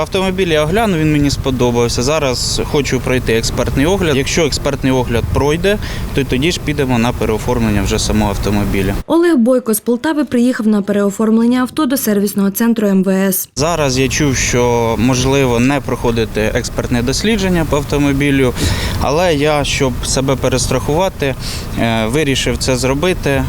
Автомобіль я оглянув, він мені сподобався. Зараз хочу пройти експертний огляд. Якщо експертний огляд пройде, то тоді ж підемо на переоформлення вже самого автомобіля. Олег Бойко з Полтави приїхав на переоформлення авто до сервісного центру МВС. Зараз я чув, що можливо не проходити експертне дослідження по автомобілю, але я, щоб себе перестрахувати, е, вирішив це зробити. Е,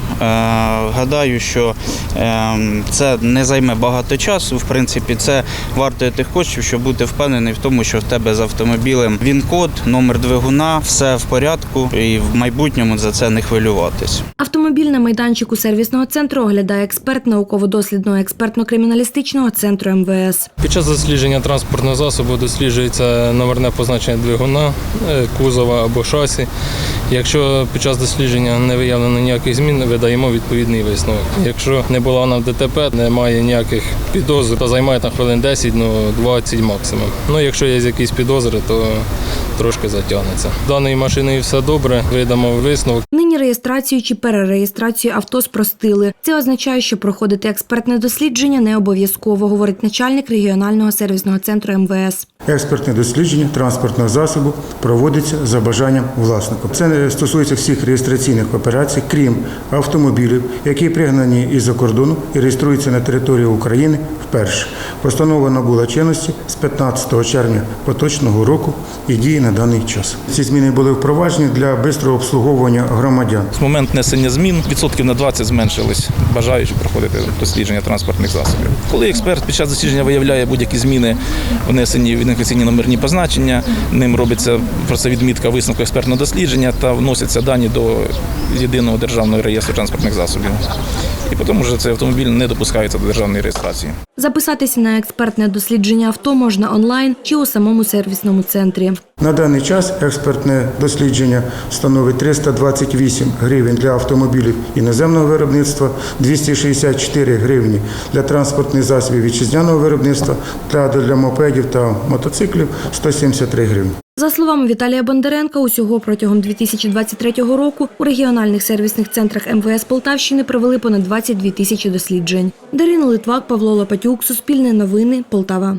Гадаю, що е, це не займе багато часу. В принципі, це вартує тих коштів, щоб бути впевнений в тому, що в тебе з автомобілем він код, номер двигуна, все в порядку, і в майбутньому за це не хвилюватись. Автомобіль на майданчику сервісного центру оглядає експерт науково-дослідного експертно-криміналістичного центру МВС. Під час дослідження транспортного засобу досліджується номерне позначення двигуна, кузова або шасі. Якщо під час дослідження не виявлено ніяких змін, видаємо відповідний висновок. Якщо не було на ДТП, немає ніяких підозр, то займає там хвилин 10, ну 20 максимум. Ну якщо є якісь підозри, то трошки затягнеться. Даною машиною все добре, видамо висновок. Нині реєстрацію чи перереєстрацію авто спростили. Це означає, що проходити експертне дослідження не обов'язково, говорить начальник регіонального сервісного центру МВС. Експертне дослідження транспортного засобу проводиться за бажанням власника. Це не стосується всіх реєстраційних операцій, крім автомобілів, які пригнані із-за кордону і реєструються на території України вперше. Постанова набула чинності з 15 червня поточного року і діє на даний час. Ці зміни були впроваджені для швидкого обслуговування громадян. З момент несення змін відсотків на 20 зменшились бажаючи проходити дослідження транспортних засобів. Коли експерт під час дослідження виявляє будь-які зміни, внесені в ідентифікаційні номерні позначення, ним робиться про це відмітка висновку експертного дослідження та вносяться дані до єдиного державного реєстру транспортних засобів. І потім вже цей автомобіль не допускається до державної реєстрації. Записатися на експертне дослідження авто можна онлайн чи у самому сервісному центрі. На даний час експертне дослідження становить 328 гривень для автомобілів іноземного виробництва, 264 гривні для транспортних засобів вітчизняного виробництва та для мопедів та мотоциклів 173 гривні. За словами Віталія Бондаренка, усього протягом 2023 року у регіональних сервісних центрах МВС Полтавщини провели понад 22 тисячі досліджень. Дарина Литвак, Павло Лопатюк, Суспільне новини, Полтава.